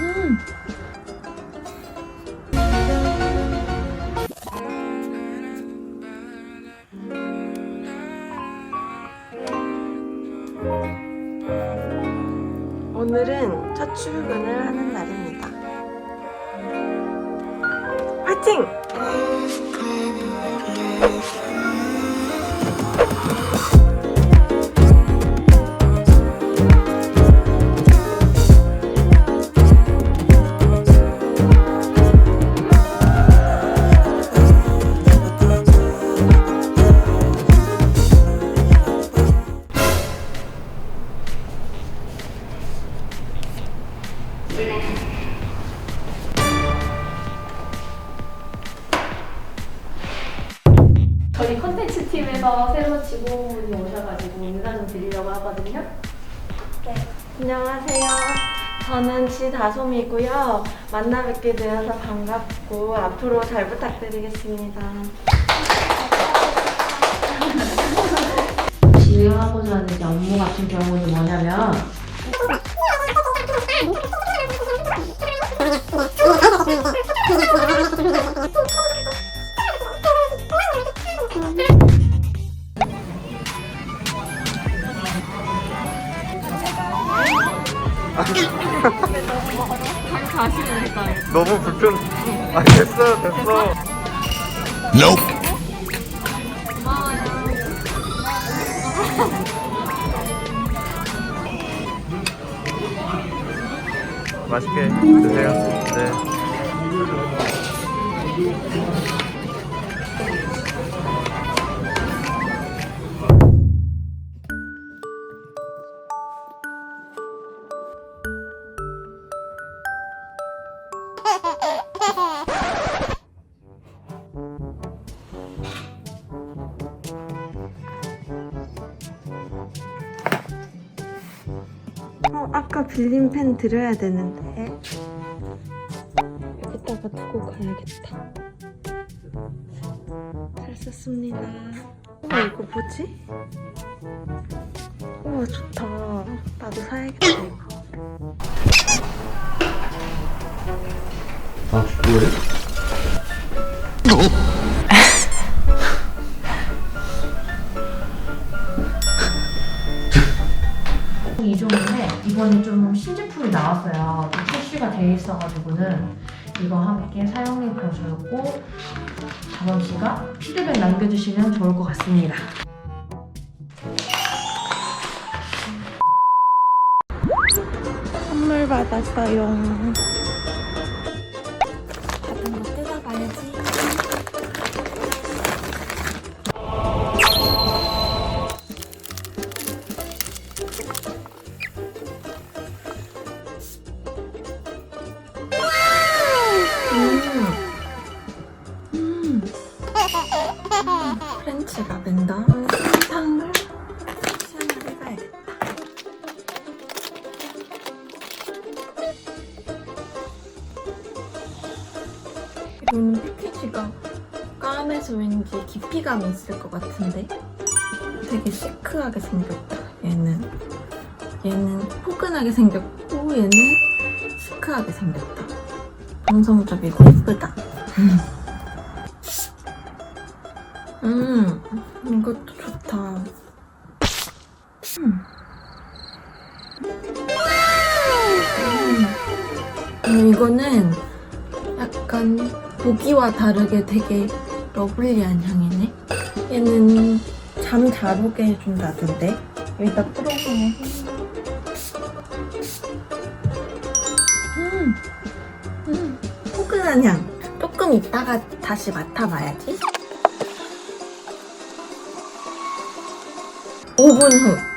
음. 오늘은 첫 출근을 하는 날입니다. 화이팅! 저희 컨텐츠 팀에서 새로 직원분이 오셔가지고 인사 좀 드리려고 하거든요. 안녕하세요. 저는 지다솜이고요. 만나 뵙게 되어서 반갑고 앞으로 잘 부탁드리겠습니다. 진행하고자 하는 업무 같은 경우는 뭐냐면 너무 불편. 아 됐어 됐어. 맛있게 드세요. 네. 어, 아까 빌린 펜 드려야 되는데. 여기다가 두고 가야겠다. 잘 썼습니다. 어, 이거 뭐지? 우와, 좋다. 나도 사야겠다, 이거. 아 뭐래? 이종인데 이번에 좀 신제품이 나왔어요. 좀 출시가 돼 있어가지고는 이거 함께 사용 링크 주고 자범 씨가 피드백 남겨주시면 좋을 것 같습니다. 받은 거 뜯어봐야지. 음. 음. 프렌치 라벤더 이거는 패키지가 까매서 왠지 깊이감이 있을 것 같은데? 되게 시크하게 생겼다 얘는. 얘는 포근하게 생겼고 얘는 시크하게 생겼다. 감성적이고 예쁘다. 음 이것도 좋다. 음. 음, 이거는 약간 보기와 다르게 되게 러블리한 향이네. 얘는 잠 잘 오게 해준다던데. 여기다 뿌려보면. 음, 음, 포근한 향. 조금 있다가 다시 맡아봐야지. 5분 후.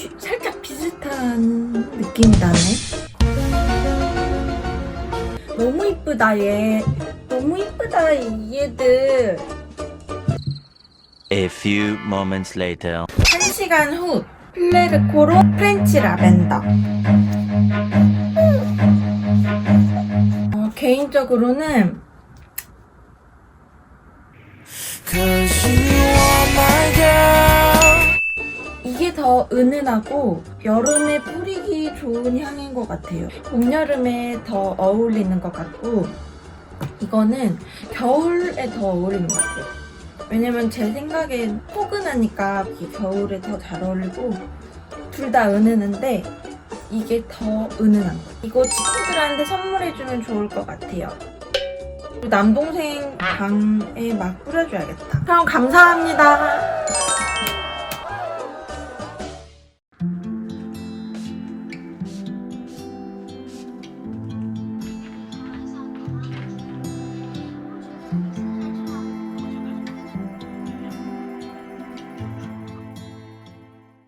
쥐- 살짝 비슷한 느낌이 나네. 너무 이쁘다 얘. 너무 이쁘다 이 얘들. A few moments later. 1시간 후 플레르코로 프렌치 라벤더. 어, 개인적으로는 Cause you are my 더 은은하고 여름에 뿌리기 좋은 향인 것 같아요. 봄, 여름에 더 어울리는 것 같고 이거는 겨울에 더 어울리는 것 같아요. 왜냐면 제 생각엔 포근하니까 이게 겨울에 더 잘 어울리고 둘 다 은은한데 이게 더 은은한 거. 이거 친구들한테 선물해주면 좋을 것 같아요. 남동생 방에 막 뿌려줘야겠다. 그럼 감사합니다.